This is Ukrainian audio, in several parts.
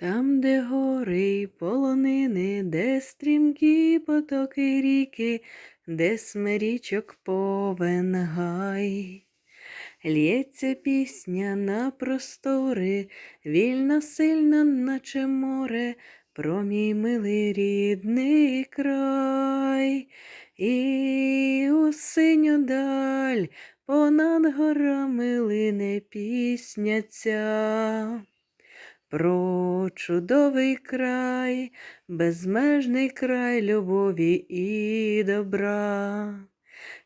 Там, де гори полонини, де стрімкі потоки ріки, де смирічок повен гай. Лється пісня на простори, вільна, сильна, наче море, про мій милий рідний край. І у синю даль понад горами лине пісня ця. Про чудовий край, безмежний край любові і добра.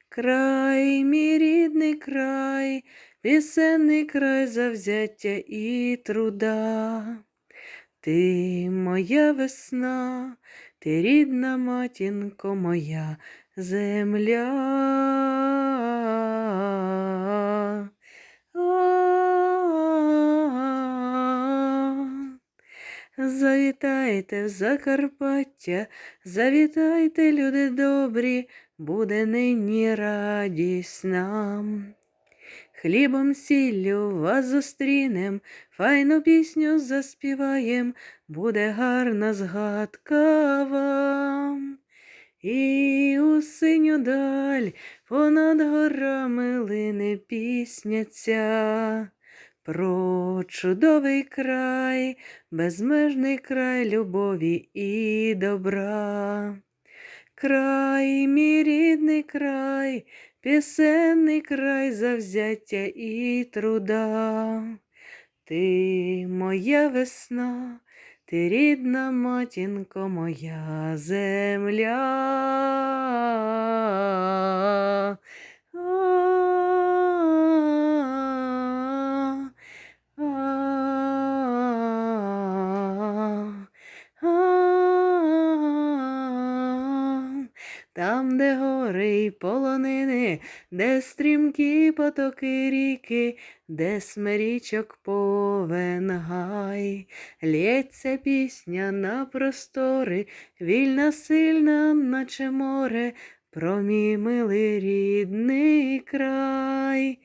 Край, мій рідний край, пісенний край завзяття і труда. Ти моя весна, ти рідна матінко моя земля. Завітайте в Закарпаття, завітайте, люди добрі, буде нині радість нам. Хлібом сіллю вас зустрінем, файну пісню заспіваєм, буде гарна згадка вам. І у синю даль понад горами лине пісня ця. Про чудовий край, безмежний край любові і добра. Край, мій рідний край, пісенний край завзяття і труда. Ти моя весна, ти рідна матінко моя земля. Там, де гори й полонини, де стрімкі потоки ріки, де смирічок повен гай, лється пісня на простори, вільна, сильна, наче море, про мій милий рідний край.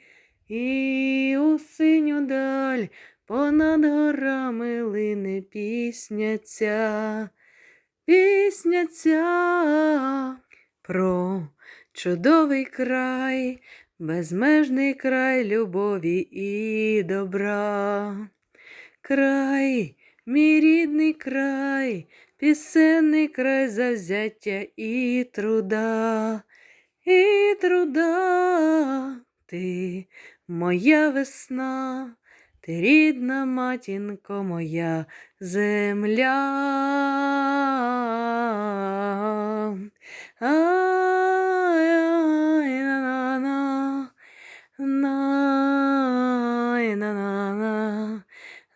І у синю даль понад горами лине пісня ця, пісня ця про чудовий край, безмежний край любові і добра. Край, мій рідний край, пісенний край завзяття і труда, і труда. Ти моя весна, ти рідна матінко моя земля.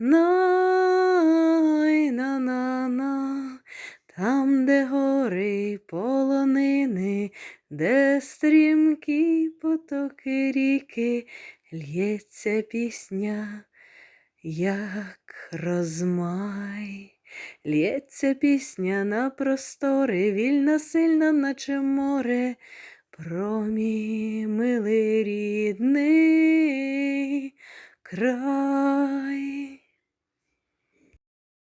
Най, на-на-на. Там, де гори полонини, де стрімкі потоки ріки, лється пісня, як розмай. Лється пісня на простори, вільна, сильна, наче море, про мій милий рідний край.